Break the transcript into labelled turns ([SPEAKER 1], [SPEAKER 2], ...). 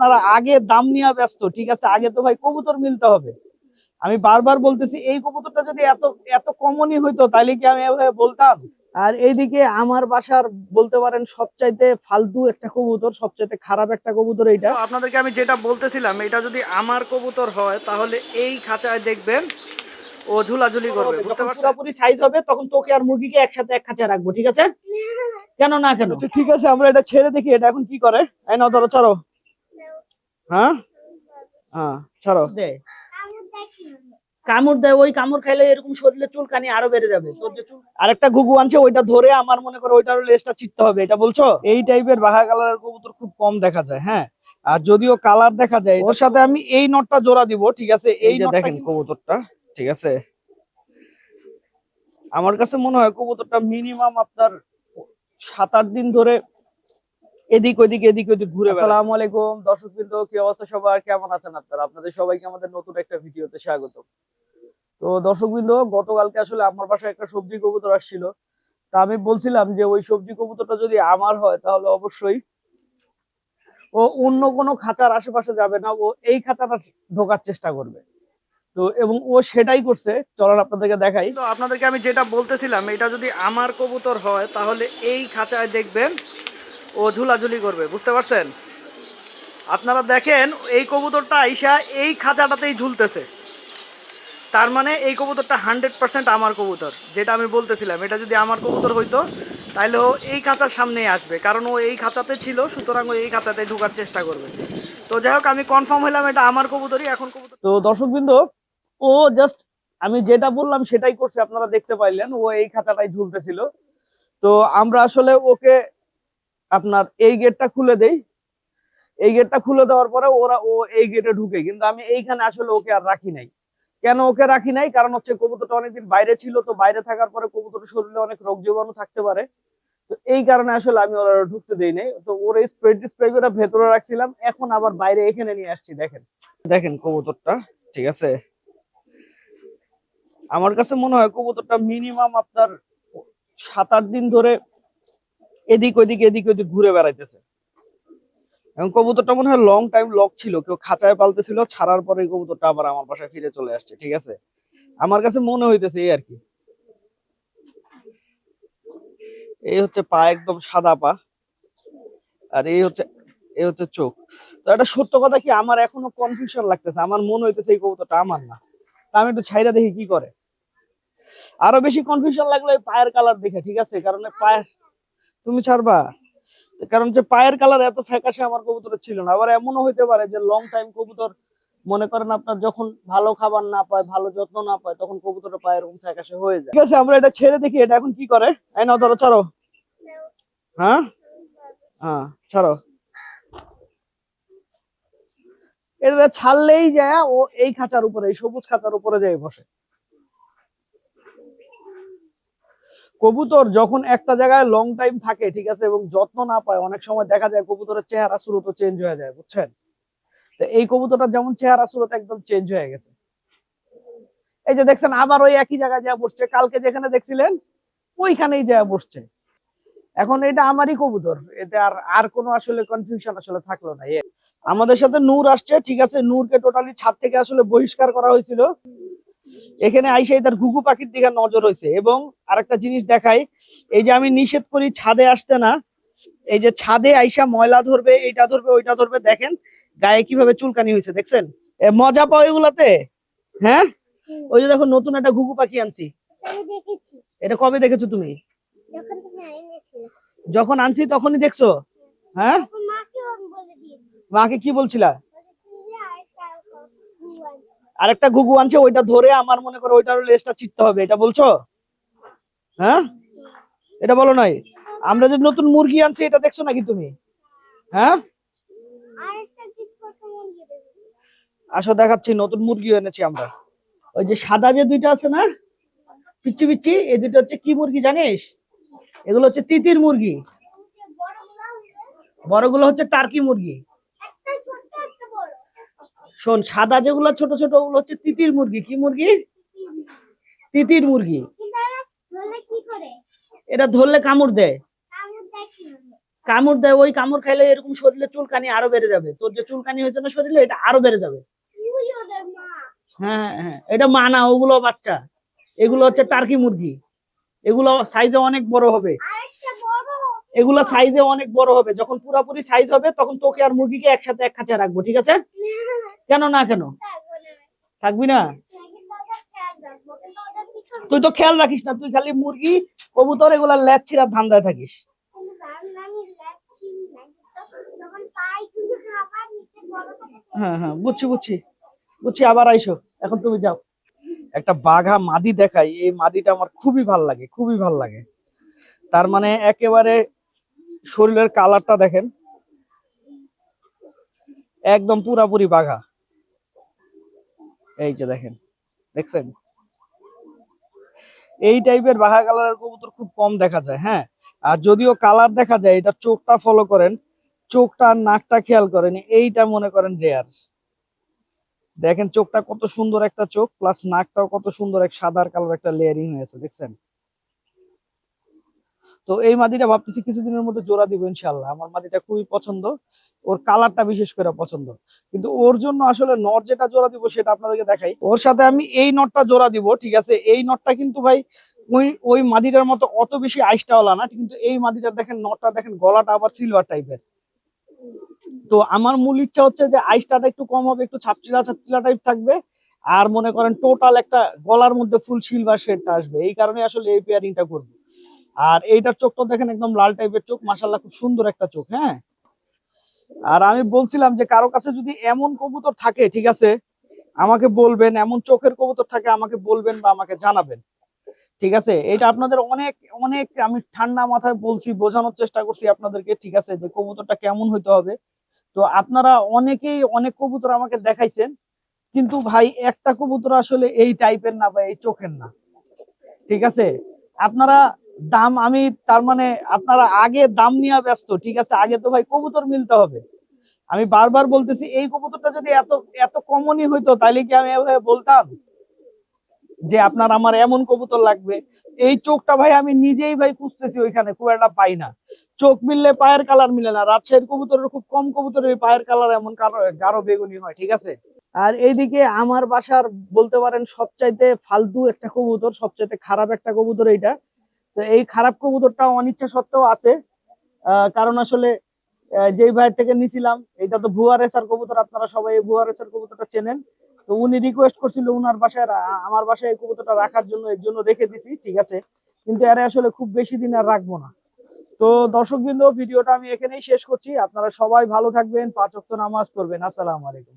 [SPEAKER 1] আপনারা আগে দাম নিয়ে ব্যস্ত ঠিক আছে? আগে তো ভাই কবুতর মিলতে হবে। আমি বারবার বলতেছি এই কবুতরটা যদি এত এত কমনই হইতো তাহলে কি আমি এভাবে বলতাম? আর এইদিকে আমার বাসার বলতে পারেন সবচাইতে ফালতু একটা কবুতর সবচাইতে খারাপ একটা কবুতর এইটা। আপনাদেরকে আমি যেটা বলতেছিলাম এটা যদি আমার কবুতর হয় তাহলে এই খাঁচায় দেখবেন ও ঝুলাঝুলি করবে বুঝতে পারছেন? পুরোপুরি সাইজ হবে তখন তোকে আর মুরগিকে একসাথে এক খাঁচায় রাখব ঠিক আছে? কেন না কেন? আচ্ছা, ঠিক আছে আমরা এটা ছেড়ে দেখি এটা এখন কি করে? এই নাও ধরো ছাড়ো হ্যাঁ? হ্যাঁ ছাড়ো। দে। কামড় দেয় ওই কামড় খাইলে এরকম শরীরে চুলকানি আরও বেড়ে যাবে। আরেকটা আনছে ওইটা ধরে আমার মনে করো লেজটা হবে এটা বলছো? এই টাইপের কালারের কবুতর খুব কম দেখা যায় হ্যাঁ? আর যদিও কালার দেখা যায় ওর সাথে আমি এই নটটা জোড়া দিব ঠিক আছে? এই যে দেখেন কবুতরটা ঠিক আছে? আমার কাছে মনে হয় কবুতরটা মিনিমাম আপনার সাত আট দিন ধরে এদিক ওদিক এদিক ওদিক ঘুরে আসসালামু আলাইকুম। দর্শক বিন্দু কি অবস্থা সবার? কেমন আছেন আপনারা? আপনাদের সবাইকে আমাদের নতুন একটা ভিডিওতে স্বাগত। তো দর্শক বৃন্দ গতকালকে আসলে আমার বাসায় একটা সবজি কবুতর আসছিল। তা আমি বলছিলাম যে ওই সবজি কবুতরটা যদি আমার হয় তাহলে অবশ্যই ও অন্য কোনো খাঁচার আশেপাশে যাবে না ও এই খাঁচাটা ঢোকার চেষ্টা করবে। তো এবং ও সেটাই করছে। চলার আপনাদেরকে দেখাই। তো আপনাদেরকে আমি যেটা বলতেছিলাম এটা যদি আমার কবুতর হয় তাহলে এই খাঁচায় দেখবেন ও ঝুলাঝুলি করবে, বুঝতে পারছেন? আপনারা দেখেন, এই কবুতরটা আইসা এই খাঁচাটাতেই ঝুলতেছে। তার মানে এই কবুতরটা হান্ড্রেড পার্সেন্ট আমার কবুতর, যেটা আমি বলতেছিলাম, এটা যদি আমার কবুতর হইতো তাহলে ও এই খাঁচার সামনেই আসবে, কারণ ও এই খাঁচাতে ছিল, সুতরাং ও এই খাঁচাতে ঢোকার চেষ্টা করবে। তো যাই হোক, আমি কনফার্ম হলাম এটা আমার কবুতরই, এখন কবুতর তো দর্শকবৃন্দ, ও জাস্ট আমি যেটা বললাম, সেটাই করছে, আপনারা দেখতে পাইলেন, ও এই খাঁচাটাই ঝুলতেছিল। তো আমরা আসলে ওকে আপনার এই গেটটা খুলে দেই। এই গেটটা খুলে দেওয়ার পরে ওরা ও এই গেটে ঢুকে। কিন্তু আমি এইখানে আসলে ওকে আর রাখি নাই। কেন ওকে রাখি নাই? কারণ হচ্ছে কবুতরটা অনেকদিন বাইরে ছিল, তো বাইরে থাকার পরে কবুতরের শরীরে অনেক রোগ জীবাণু থাকতে পারে। তো এই কারণে আসলে আমি ওরা ঢুকতে দেই নাই। তো ওর এই স্প্রে স্প্রে করে ভেতরে রাখছিলাম। এখন আবার বাইরে এখানে নিয়ে আসছি, দেখেন। দেখেন কবুতরটা, ঠিক আছে? আমার কাছে মনে হয় কবুতরটা মিনিমাম আপনার সাত আট দিন ধরে এদিক ওদিক এদিক ওদিক ঘুরে বেড়াইতেছে। এবং কবুতরটা মনে হয় লং টাইম লক ছিল, কেউ খাঁচায় পালতেছিল, ছাড়ার পরে কবুতরটা আবার আমার বাসায় ফিরে চলে আসছে, ঠিক আছে? আমার কাছে মনে হইতেছে এই আর কি। এই হচ্ছে পা একদম সাদা পা, আর এই হচ্ছে এই হচ্ছে চোখ। তো এটা সত্য কথা কি, আমার এখনও কনফিউশন লাগতেছে, আমার মনে হইতেছে এই কবুতরটা আমার না। আমি একটু ছাইরা দেখি কি করে। আরও বেশি কনফিউশন লাগল পায়ের কালার দেখে, ঠিক আছে? কারণ পায়ের তুমি ছাড়বা? কারণ যে পায়ের কালার এত ফ্যাকাশে আমার কবুতরের ছিল না। আবার এমনও হইতে পারে যে লং টাইম কবুতর মনে করেন আপনার যখন ভালো খাবার না পায়, ভালো যত্ন না পায়, তখন কবুতরের পায়ে এরকম ফ্যাকাশে হয়ে যায়। ঠিক আছে, আমরা এটা ছেড়ে দেখি, এটা এখন কি করে? এই নাও, ধরো, ছাড়ো। হ্যাঁ? হ্যাঁ ছাড়ো। এটা ছাড়লেই যায়, ও এই খাঁচার উপরে, এই সবুজ খাঁচার উপরে যায় বসে। কবুতর যখন একটা জায়গায় লং টাইম থাকে, ঠিক আছে, এবং যত্ন না পায়, অনেক সময় দেখা যায় কবুতরের চেহারা স্রোত চেঞ্জ হয়ে যায়, বুঝছেন? তো এই কবুতরটা যেমন চেহারা স্রোত একদম চেঞ্জ হয়ে গেছে। এই যে দেখছেন, আবার ওই একই জায়গায় যা বসছে। কালকে যেখানে দেখছিলেন, ওইখানেই যা বসছে। এখন এটা আমারই কবুতর। এতে আর আর কোনো আসলে কনফিউশন আসলে থাকল না। আমাদের সাথে নূর আসছে, ঠিক আছে, নূরকে টোটালি ছাদ থেকে আসলে বহিষ্কার করা হয়েছিল। এখানে আইসাই তার ঘুঘু পাখির দিকে নজর হয়েছে এবং আরেকটা জিনিস দেখাই এই যে আমি নিষেধ করি ছাদে আসতে না এই যে ছাদে আইসা ময়লা ধরবে এইটা ধরবে ওইটা ধরবে দেখেন গায়ে কীভাবে চুলকানি হয়েছে দেখছেন? মজা পাও এগুলাতে? হ্যাঁ? ওই যে দেখো নতুন একটা ঘুঘু পাখি আনছি। এটা কবে দেখেছ তুমি?
[SPEAKER 2] যখন
[SPEAKER 1] আনছি তখনই দেখছ? হ্যাঁ?
[SPEAKER 2] মাকে
[SPEAKER 1] কি বলছিলা
[SPEAKER 2] বলেছি যে আরেকটা ঘুঘু আনছি।
[SPEAKER 1] আরেকটা ঘুঘু আনছে ওইটা ধরে আমার মনে করো ওইটার লেজটা চিত্তে হবে এটা বলছো? হ্যাঁ? এটা বলো নাই? আমরা যে নতুন মুরগি আনছি এটা দেখছ নাকি তুমি? হ্যাঁ? আসো দেখাচ্ছি নতুন মুরগি এনেছি আমরা। ওই যে সাদা যে দুইটা আছে না? পিচ্ছি পিচ্ছি এই দুইটা হচ্ছে কি মুরগি জানিস? এগুলো হচ্ছে তিতির মুরগি।
[SPEAKER 2] বড়গুলো
[SPEAKER 1] হচ্ছে টার্কি মুরগি
[SPEAKER 2] একটা ছোট একটা বড়
[SPEAKER 1] শোন সাদা যেগুলো ছোট ছোট ওগুলো হচ্ছে তিতির মুরগি। কি মুরগি? তিতির মুরগি। এটা ধরলে কামড় দেয়।
[SPEAKER 2] কামড় দেয়
[SPEAKER 1] ওই কামড় খাইলে এরকম শরীরে চুলকানি আরও বেড়ে যাবে। তোর যে চুলকানি হয়েছে না শরীরে এটা আরও বেড়ে যাবে।
[SPEAKER 2] মা
[SPEAKER 1] হ্যাঁ হ্যাঁ, হ্যাঁ। এটা মানা ওগুলো বাচ্চা। এগুলো হচ্ছে টার্কি মুরগি। এগুলো সাইজে অনেক বড় হবে। এগুলো সাইজে অনেক বড় হবে। যখন পুরাপুরি সাইজ হবে, তখন তোকে আর মুরগিকে একসাথে এক খাঁচায় রাখব, ঠিক আছে? কেন না কেন?
[SPEAKER 2] থাকবি না?
[SPEAKER 1] তুই তো খেয়াল রাখিস না, তুই খালি মুরগি, কবুতর এগুলা ল্যাচ ছিঁড়া ধান্দায় থাকিস। হ্যাঁ হ্যাঁ বুঝছি বুঝছি। বুঝছি, আবার আইসো। এখন তুমি যাও। একটা বাঘা মাদি দেখাই, এই মাদিটা আমার খুবই খুবই ভালো লাগে। তার মানে একেবারে শরীরের কালারটা দেখেন। একদম পুরাপুরি বাঘা। এই যে দেখেন, দেখছেন? এই টাইপের বাঘা কালারের কবুতর খুব কম দেখা যায় হ্যাঁ? আর যদিও কালার দেখা যায়, এটা চোখটা ফলো করেন, চোখটা আর নাকটা খেয়াল করেন, এইটা মনে করেন রেয়ার দেখেন চোখটা কত সুন্দর একটা চোখ প্লাস নাকটাও কত সুন্দর এক সাদার কালার একটা লেয়ারিং হয়েছে, দেখছেন? তো এই মাদিটা ভাবতেছি কিছুদিনের মধ্যে জোড়া দিব ইনশাল্লাহ আমার মাদিটা খুবই পছন্দ। ওর কালারটা বিশেষ করে পছন্দ। কিন্তু ওর জন্য আসলে নট যেটা জোড়া দিব সেটা আপনাদেরকে দেখাই। ওর সাথে আমি এই নটটা জোড়া দিব, ঠিক আছে? এই নটটা কিন্তু ভাই ওই ওই মাদিটার মতো অত বেশি আইসটাওয়ালা না, কিন্তু এই মাদিটার দেখেন, নটটা দেখেন, গলাটা আবার সিলভার টাইপের তো আমার মূল ইচ্ছা হচ্ছে যে আইসটাটা একটু কম হবে, একটু ছাপচিলা ছাপচিলা টাইপ থাকবে। আর মনে করেন টোটাল একটা গলার মধ্যে ফুল সিলভার শেডটা আসবে। এই কারণে আসলে এই পেয়ারিংটা করব। আর এইটার চোখটা দেখেন একদম লাল টাইপের চোখ মাসাল্লাহ খুব সুন্দর একটা চোখ হ্যাঁ? আর আমি বলছিলাম যে কারও কাছে যদি এমন কবুতর থাকে, ঠিক আছে, আমাকে বলবেন, এমন চোখের কবুতর থাকে, আমাকে বলবেন বা আমাকে জানাবেন, ঠিক আছে? এটা আপনাদের অনেক অনেক আমি ঠান্ডা মাথায় বলছি, বোঝানোর চেষ্টা করছি আপনাদেরকে, ঠিক আছে, যে কবুতরটা কেমন হইতে হবে। তো আপনারা অনেকেই অনেক কবুতর আমাকে দেখাইছেন, কিন্তু ভাই, একটা কবুতর আসলে এই টাইপের না বা এই চোখের না, ঠিক আছে? আপনারা দাম আমি তার মানে আপনারা আগে দাম নিয়ে ব্যস্ত, ঠিক আছে? আগে তো ভাই কবুতর মিলতে হবে। আমি বারবার বলতেছি, এই কবুতরটা যদি এত এত কমনই হইতো, তাইলে কি আমি এভাবে বলতাম? যে আপনার আমার এমন কবুতর লাগবে। এই চোখটা ভাই আমি নিজেই ভাই খুঁজতেছি ওইখানে, খুব একটা পাই না। চোখ মিললে পায়ের কালার মিলে না। রাজশাহীর কবুতরের খুব কম কবুতরের পায়ের কালার এমন গাঢ় বেগুনি হয়, ঠিক আছে? আর এইদিকে আমার বাসার বলতে পারেন সবচাইতে ফালতু একটা কবুতর, সবচাইতে খারাপ একটা কবুতর এইটা। তো এই খারাপ কবুতরটা অনিচ্ছা সত্ত্বেও আছে। কারণ আসলে যেই ভাইয়ের থেকে নিছিলাম এটা তো ভুয়া রেসার কবুতর, আপনারা সবাই এই ভুয়া রেসার কবুতরটা চেনেন। তো উনি রিকোয়েস্ট করছিল উনার বাসায় আমার বাসায় এই কবুতরটা রাখার জন্য, এর জন্য রেখে দিছি, ঠিক আছে। কিন্তু এর আসলে খুব বেশি দিন আর রাখব না। তো দর্শকবৃন্দ, ভিডিওটা আমি এখানেই শেষ করছি। আপনারা সবাই ভালো থাকবেন, পাঁচ ওয়াক্ত নামাজ পড়বেন। আসসালামু আলাইকুম।